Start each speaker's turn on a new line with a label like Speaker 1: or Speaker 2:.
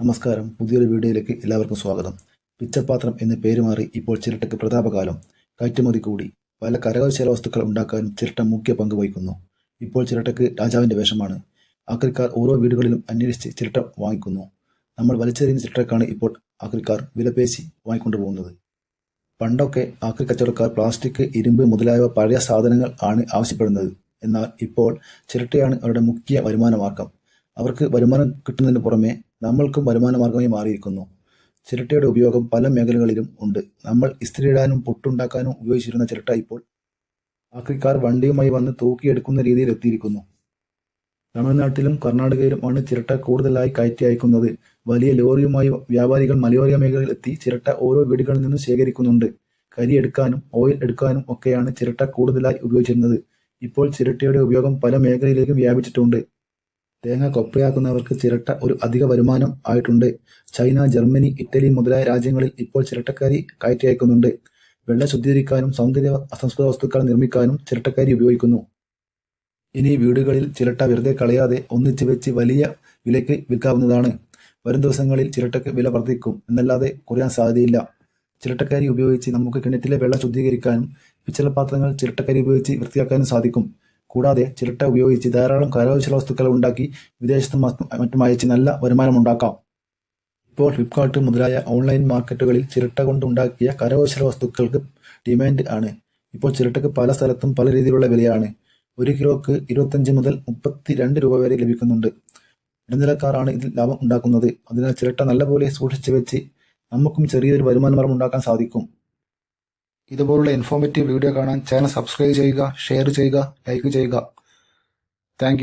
Speaker 1: നമസ്കാരം. പുതിയൊരു വീഡിയോയിലേക്ക് എല്ലാവർക്കും സ്വാഗതം. പിച്ചപ്പാത്രം എന്ന് പേര് മാറി ഇപ്പോൾ ചിരട്ടയ്ക്ക് പ്രതാപകാലം. കയറ്റുമതി കൂടി. പല കരകൗശല വസ്തുക്കൾ ഉണ്ടാക്കാനും ചിരട്ട മുഖ്യ പങ്ക് വഹിക്കുന്നു. ഇപ്പോൾ ചിരട്ടയ്ക്ക് രാജാവിന്റെ വേഷമാണ്. ആക്രിക്കാർ ഓരോ വീടുകളിലും അന്വേഷിച്ച് ചിരട്ട വാങ്ങിക്കുന്നു. നമ്മൾ വലിച്ചെറിയുന്ന ചിരട്ടക്കാണ് ഇപ്പോൾ ആക്രിക്കാർ വിലപേശി വാങ്ങിക്കൊണ്ടു പോകുന്നത് പണ്ടൊക്കെ ആക്രി കച്ചവടക്കാർ പ്ലാസ്റ്റിക് ഇരുമ്പ് മുതലായവ പഴയ സാധനങ്ങൾ ആണ് ആവശ്യപ്പെടുന്നത്. എന്നാൽ ഇപ്പോൾ ചിരട്ടയാണ് അവരുടെ മുഖ്യ വരുമാന മാർഗം. അവർക്ക് വരുമാനം കിട്ടുന്നതിന് പുറമെ നമ്മൾക്കും വരുമാന മാർഗമായി മാറിയിരിക്കുന്നു. ചിരട്ടയുടെ ഉപയോഗം പല മേഖലകളിലും ഉണ്ട്. നമ്മൾ ഇസ്തിരിയിടാനും പൊട്ടുണ്ടാക്കാനും ഉപയോഗിച്ചിരുന്ന ചിരട്ട ഇപ്പോൾ ആക്രിക്കാർ വണ്ടിയുമായി വന്ന് തൂക്കിയെടുക്കുന്ന രീതിയിൽ എത്തിയിരിക്കുന്നു. തമിഴ്നാട്ടിലും കർണാടകയിലും ആണ് ചിരട്ട കൂടുതലായി കയറ്റി അയക്കുന്നത് വലിയ ലോറിയുമായി വ്യാപാരികൾ മലയോര മേഖലയിൽ എത്തി ചിരട്ട ഓരോ വീടുകളിൽ നിന്നും ശേഖരിക്കുന്നുണ്ട്. കരി എടുക്കാനും ഓയിൽ എടുക്കാനും ഒക്കെയാണ് ചിരട്ട കൂടുതലായി ഉപയോഗിച്ചിരുന്നത്. ഇപ്പോൾ ചിരട്ടയുടെ ഉപയോഗം പല മേഖലയിലേക്കും വ്യാപിച്ചിട്ടുണ്ട്. തേങ്ങ കൊപ്രയാക്കുന്നവർക്ക് ചിരട്ട ഒരു അധിക വരുമാനം ആയിട്ടുണ്ട്. ചൈന ജർമ്മനി ഇറ്റലി മുതലായ രാജ്യങ്ങളിൽ ഇപ്പോൾ ചിരട്ടക്കാരി കയറ്റി അയക്കുന്നുണ്ട് വെള്ളം ശുദ്ധീകരിക്കാനും സൗന്ദര്യ അസംസ്കൃത വസ്തുക്കൾ നിർമ്മിക്കാനും ചിരട്ടക്കാരി ഉപയോഗിക്കുന്നു. ഇനി വീടുകളിൽ ചിരട്ട വെറുതെ കളയാതെ ഒന്നിച്ച് വെച്ച് വലിയ വിലയ്ക്ക് വിൽക്കാവുന്നതാണ്. വരും ദിവസങ്ങളിൽ ചിരട്ടയ്ക്ക് വില വർദ്ധിക്കും. എന്നല്ലാതെ കുറയാൻ സാധ്യതയില്ല. ചിരട്ടക്കാരി ഉപയോഗിച്ച് നമുക്ക് കിണറ്റിലെ വെള്ളം ശുദ്ധീകരിക്കാനും പിച്ചള പാത്രങ്ങൾ ചിരട്ടക്കാരി ഉപയോഗിച്ച് വൃത്തിയാക്കാനും സാധിക്കും. കൂടാതെ ചിരട്ട ഉപയോഗിച്ച് ധാരാളം കരകൗശല വസ്തുക്കൾ ഉണ്ടാക്കി വിദേശത്തും മറ്റും അയച്ച് നല്ല വരുമാനം ഉണ്ടാക്കാം. ഇപ്പോൾ ഫ്ലിപ്കാർട്ട് മുതലായ ഓൺലൈൻ മാർക്കറ്റുകളിൽ ചിരട്ട കൊണ്ടുണ്ടാക്കിയ കരകൗശല വസ്തുക്കൾക്ക് ഡിമാൻഡ് ആണ്. ഇപ്പോൾ ചിരട്ടയ്ക്ക് പല സ്ഥലത്തും പല രീതിയിലുള്ള വിലയാണ്. ഒരു കിലോക്ക് ഇരുപത്തഞ്ച് മുതൽ മുപ്പത്തി രണ്ട് രൂപ വരെ ലഭിക്കുന്നുണ്ട്. ഇടനിലക്കാരാണ് ഇതിൽ ലാഭം ഉണ്ടാക്കുന്നത്. അതിനാൽ ചിരട്ട നല്ലപോലെ സൂക്ഷിച്ചു വെച്ച് നമുക്കും ചെറിയൊരു വരുമാന മാർഗം ഉണ്ടാക്കാൻ സാധിക്കും. ഇതുപോലുള്ള ഇൻഫോർമേറ്റീവ് വീഡിയോ കാണാൻ ചാനൽ സബ്സ്ക്രൈബ് ചെയ്യുക ഷെയർ ചെയ്യുക ലൈക്ക് ചെയ്യുക. താങ്ക്